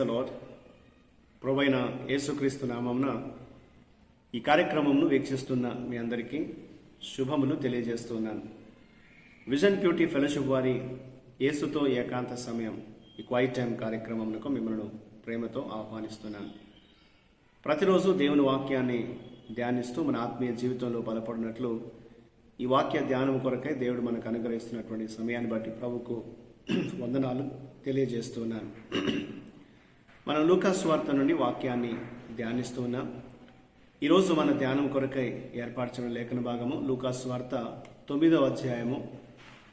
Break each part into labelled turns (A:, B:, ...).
A: The lord ప్రభైన యేసుక్రీస్తు నామంన ఈ కార్యక్రమంను వీక్షిస్తున్న మీ అందరికీ శుభములు తెలియజేస్తున్నాను. విజన్ క్యూటీ ఫెలోషిప్ వారి యేసుతో ఏకాంత సమయం ఈ క్వైట్ టైం కార్యక్రమంకు మిమ్మల్ని ప్రేమతో ఆహ్వానిస్తున్నాను. ప్రతిరోజు దేవుని వాక్యాన్ని ధ్యానిస్తూ మన ఆత్మీయ జీవితంలో బలపడినట్లు ఈ వాక్య ధ్యానం కొరకై దేవుడు మనకు అనుగ్రహిస్తున్నటువంటి సమయాన్ని బట్టి ప్రభుకు వందనాలు తెలియజేస్తున్నాను. మనం లూకాస్ వార్త నుండి వాక్యాన్ని ధ్యానిస్తూ ఉన్నాం. ఈరోజు మన ధ్యానం కొరకై ఏర్పరచిన లేఖన భాగము లూకాస్ వార్త తొమ్మిదవ అధ్యాయము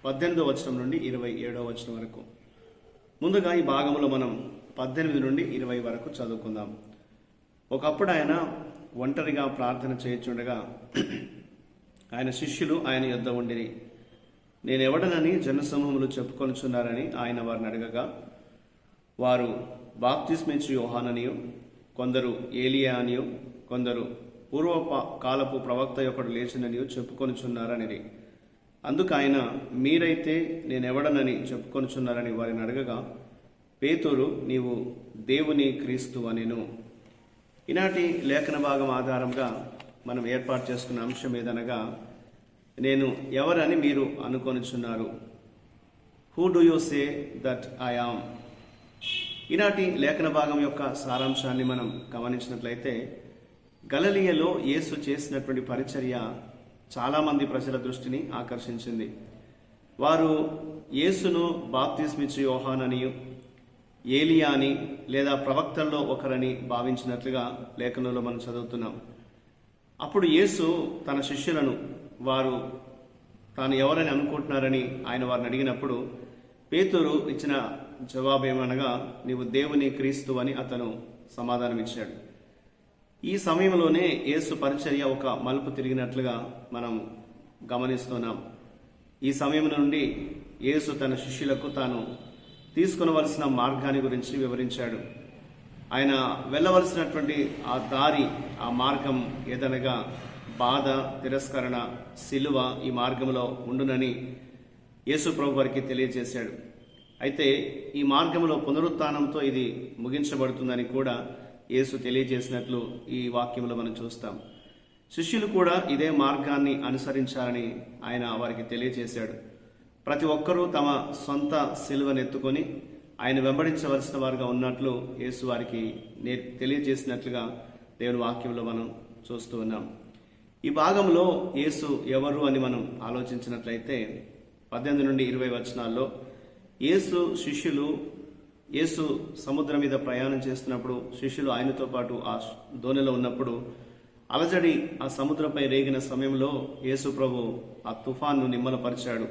A: పద్దెనిమిదవ వచనం నుండి ఇరవై ఏడవ వచనం వరకు. ముందుగా ఈ భాగంలో మనం పద్దెనిమిది నుండి ఇరవై వరకు చదువుకుందాం. ఒకప్పుడు ఆయన ఒంటరిగా ప్రార్థన చేయుచుండగా ఆయన శిష్యులు ఆయన యొద్ద ఉండిరి. నేనెవడనని జనసమూహములు చెప్పుకొనుచున్నారని ఆయన వారిని అడగగా వారు బాప్తిస్మించు యోహాననియు కొందరు ఏలియా అనియు కొందరు పూర్వ కాలపు ప్రవక్త ఒకడు లేచిననియు చెప్పుకొనుచున్నారనిది అందుకు ఆయన మీరైతే నేనెవడనని చెప్పుకొనుచున్నారని వారిని అడగగా పేతురు నీవు దేవుని క్రీస్తు అనిను. ఈనాటి లేఖన భాగం ఆధారంగా మనం ఏర్పాటు చేసుకున్న అంశం ఏదనగా నేను ఎవరని మీరు అనుకొనుచున్నారు? Who do you say that I am ఈనాటి లేఖన భాగం యొక్క సారాంశాన్ని మనం గమనించినట్లయితే గలలియలో యేసు చేసినటువంటి పరిచర్య చాలామంది ప్రజల దృష్టిని ఆకర్షించింది. వారు యేసును బాప్తిస్మిచ్చు యోహానని ఏలియా అని లేదా ప్రవక్తల్లో ఒకరని భావించినట్లుగా లేఖనంలో మనం చదువుతున్నాం. అప్పుడు యేసు తన శిష్యులను వారు తాను ఎవరని అనుకుంటున్నారని ఆయన వారిని అడిగినప్పుడు పేతురు ఇచ్చిన జవాబు ఏమనగా నీవు దేవుని క్రీస్తు అని అతను సమాధానమిచ్చాడు. ఈ సమయంలోనే యేసు పరిచర్య ఒక మలుపు తిరిగినట్లుగా మనం గమనిస్తున్నాం. ఈ సమయం నుండి యేసు తన శిష్యులకు తాను తీసుకునవలసిన మార్గాన్ని గురించి వివరించాడు. ఆయన వెళ్ళవలసినటువంటి ఆ దారి ఆ మార్గం ఏదనగా బాధ తిరస్కరణ సిలువ ఈ మార్గంలో ఉండునని యేసు ప్రభు వారికి తెలియజేశాడు. అయితే ఈ మార్గంలో పునరుత్నంతో ఇది ముగించబడుతుందని కూడా యేసు తెలియజేసినట్లు ఈ వాక్యంలో మనం చూస్తాం. శిష్యులు కూడా ఇదే మార్గాన్ని అనుసరించాలని ఆయన వారికి తెలియజేశాడు. ప్రతి ఒక్కరూ తమ సొంత సిలువనెత్తుకొని ఆయన వెంబడించవలసిన వారుగా ఉన్నట్లు యేసు వారికి నే తెలియజేసినట్లుగా దేవుని వాక్యంలో మనం చూస్తూ ఉన్నాం. ఈ భాగంలో యేసు ఎవరు అని మనం ఆలోచించినట్లయితే పద్దెనిమిది నుండి ఇరవై వచనాల్లో యేసు శిష్యులు యేసు సముద్రం మీద ప్రయాణం చేస్తున్నప్పుడు శిష్యులు ఆయనతో పాటు ఆ దోణిలో ఉన్నప్పుడు అలజడి ఆ సముద్రంపై రేగిన సమయంలో యేసు ప్రభు ఆ తుఫాన్ను నిమ్మలపరిచాడు.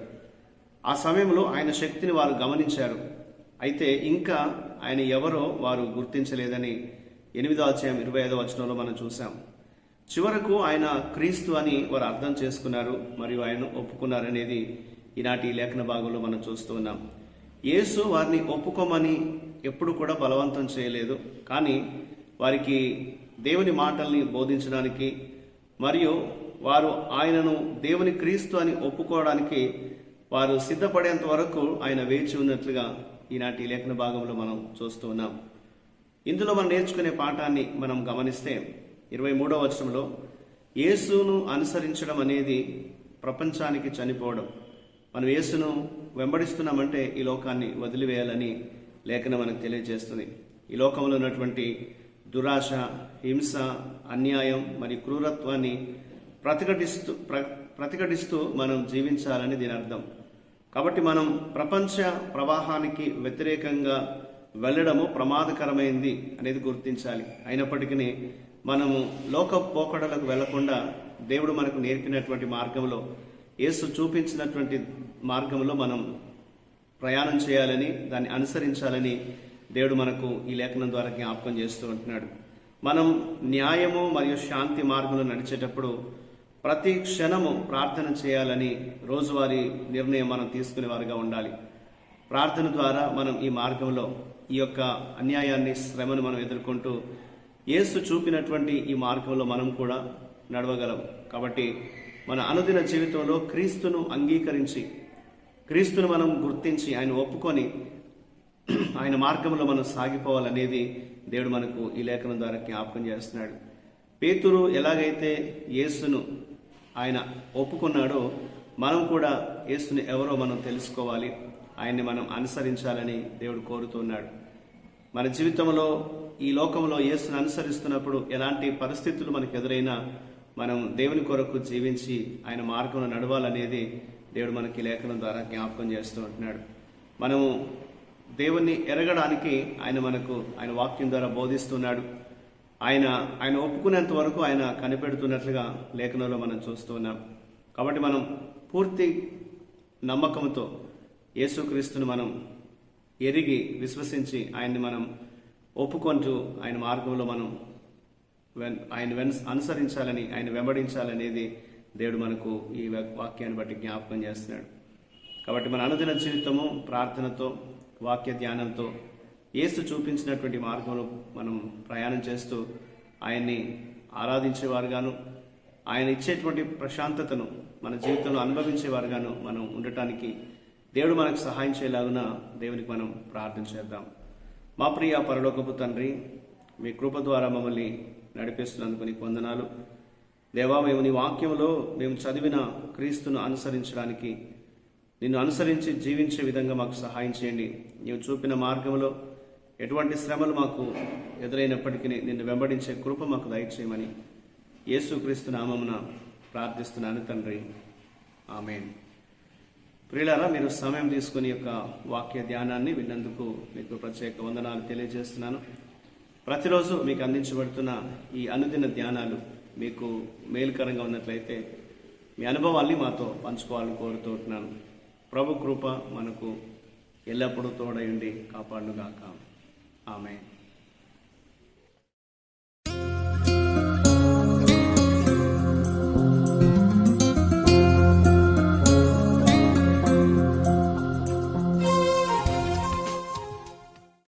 A: ఆ సమయంలో ఆయన శక్తిని వారు గమనించారు. అయితే ఇంకా ఆయన ఎవరో వారు గుర్తించలేదని ఎనిమిదో అధ్యాయం ఇరవై ఐదో వచనంలో మనం చూసాం చివరకు ఆయన క్రీస్తు అని వారు అర్థం చేసుకున్నారు మరియు ఆయన ఒప్పుకున్నారనేది ఈనాటి లేఖన భాగంలో మనం చూస్తూ ఉన్నాం. యేసు వారిని ఒప్పుకోమని ఎప్పుడు కూడా బలవంతం చేయలేదు. కానీ వారికి దేవుని మాటల్ని బోధించడానికి మరియు వారు ఆయనను దేవుని క్రీస్తు అని ఒప్పుకోవడానికి వారు సిద్ధపడేంత వరకు ఆయన వేచి ఉన్నట్లుగా ఈనాటి లేఖన భాగంలో మనం చూస్తూ ఉన్నాం. ఇందులో మనం నేర్చుకునే పాఠాన్ని మనం గమనిస్తే ఇరవై మూడవ వచనంలో యేసును అనుసరించడం అనేది ప్రపంచానికి చనిపోవడం. మనం యేసును వెంబడిస్తున్నామంటే ఈ లోకాన్ని వదిలివేయాలని లేఖనం మనకు తెలియజేస్తుంది. ఈ లోకంలో ఉన్నటువంటి దురాశ హింస అన్యాయం మరియు క్రూరత్వాన్ని ప్రతిఘటిస్తూ ప్ర ప్రతిఘటిస్తూ మనం జీవించాలని దీని అర్థం. కాబట్టి మనం ప్రపంచ ప్రవాహానికి వ్యతిరేకంగా వెళ్ళడము ప్రమాదకరమైంది అనేది గుర్తించాలి. అయినప్పటికీ మనము లోక పోకడలకు వెళ్ళకుండా దేవుడు మనకు నేర్పినటువంటి మార్గంలో యేసు చూపించినటువంటి మార్గంలో మనం ప్రయాణం చేయాలని దాన్ని అనుసరించాలని దేవుడు మనకు ఈ లేఖనం ద్వారా జ్ఞాపకం చేస్తూ ఉంటున్నాడు. మనం న్యాయము మరియు శాంతి మార్గంలో నడిచేటప్పుడు ప్రతి క్షణము ప్రార్థన చేయాలని రోజువారీ నిర్ణయం మనం తీసుకునే వారుగా ఉండాలి. ప్రార్థన ద్వారా మనం ఈ మార్గంలో ఈ యొక్క అన్యాయాన్ని శ్రమను మనం ఎదుర్కొంటూ యేసు చూపినటువంటి ఈ మార్గంలో మనం కూడా నడవగలం. కాబట్టి మన అనుదిన జీవితంలో క్రీస్తును అంగీకరించి క్రీస్తును మనం గుర్తించి ఆయన ఒప్పుకొని ఆయన మార్గంలో మనం సాగిపోవాలనేది దేవుడు మనకు ఈ లేఖనం ద్వారా జ్ఞాపకం చేస్తున్నాడు. పేతురు ఎలాగైతే యేసును ఆయన ఒప్పుకున్నాడో మనం కూడా యేసుని ఎవరో మనం తెలుసుకోవాలి. ఆయన్ని మనం అనుసరించాలని దేవుడు కోరుతున్నాడు మన జీవితంలో ఈ లోకంలో యేసును అనుసరిస్తున్నప్పుడు ఎలాంటి పరిస్థితులు మనకు ఎదురైనా మనం దేవుని కొరకు జీవించి ఆయన మార్గంలో నడవాలనేది దేవుడు మనకి లేఖనం ద్వారా జ్ఞాపకం చేస్తూ ఉంటున్నాడు. మనము దేవుణ్ణి ఎరగడానికి ఆయన మనకు ఆయన వాక్యం ద్వారా బోధిస్తున్నాడు. ఆయన ఆయన ఒప్పుకునేంత వరకు ఆయన కనిపెడుతున్నట్లుగా లేఖనంలో మనం చూస్తున్నాం కాబట్టి మనం పూర్తి నమ్మకంతో యేసుక్రీస్తుని మనం ఎరిగి విశ్వసించి ఆయన్ని మనం ఒప్పుకుంటూ ఆయన మార్గంలో మనం వెన్ ఆయన వెన్ అనుసరించాలని ఆయన వెంబడించాలనేది దేవుడు మనకు ఈ వాక్యాన్ని బట్టి జ్ఞాపకం చేస్తున్నాడు. కాబట్టి మన అనుదిన జీవితము ప్రార్థనతో వాక్య ధ్యానంతో ఏసు చూపించినటువంటి మార్గంలో మనం ప్రయాణం చేస్తూ ఆయన్ని ఆరాధించేవారుగాను ఆయన ఇచ్చేటువంటి ప్రశాంతతను మన జీవితంలో అనుభవించేవారుగాను మనం ఉండటానికి దేవుడు మనకు సహాయం చేయలాగున దేవునికి మనం ప్రార్థన చేద్దాం. మా ప్రియ పరలోకపు తండ్రి మీ కృప ద్వారా మమ్మల్ని నడిపిస్తున్నందుకు నీకు వందనాలు. దేవా మేము నీ వాక్యంలో మేము చదివిన క్రీస్తును అనుసరించడానికి నిన్ను అనుసరించి జీవించే విధంగా మాకు సహాయం చేయండి. నీవు చూపిన మార్గంలో ఎటువంటి శ్రమలు మాకు ఎదురైనప్పటికీ నిన్ను వెంబడించే కృప మాకు దయచేయమని యేసుక్రీస్తు నామమున ప్రార్థిస్తున్నాను తండ్రి. ఆమెన్. ప్రియులారా మీరు సమయం తీసుకుని యొక్క వాక్య ధ్యానాన్ని విన్నందుకు మీకు ప్రత్యేక వందనాలు తెలియజేస్తున్నాను. ప్రతిరోజు మీకు అందించబడుతున్న ఈ అనుదిన ధ్యానాలు మీకు మేలుకరంగా ఉన్నట్లయితే మీ అనుభవాల్ని మాతో పంచుకోవాలని కోరుతున్నాను ప్రభు కృప మనకు ఎల్లప్పుడూ తోడయుండి కాపాడుగాక ఆమె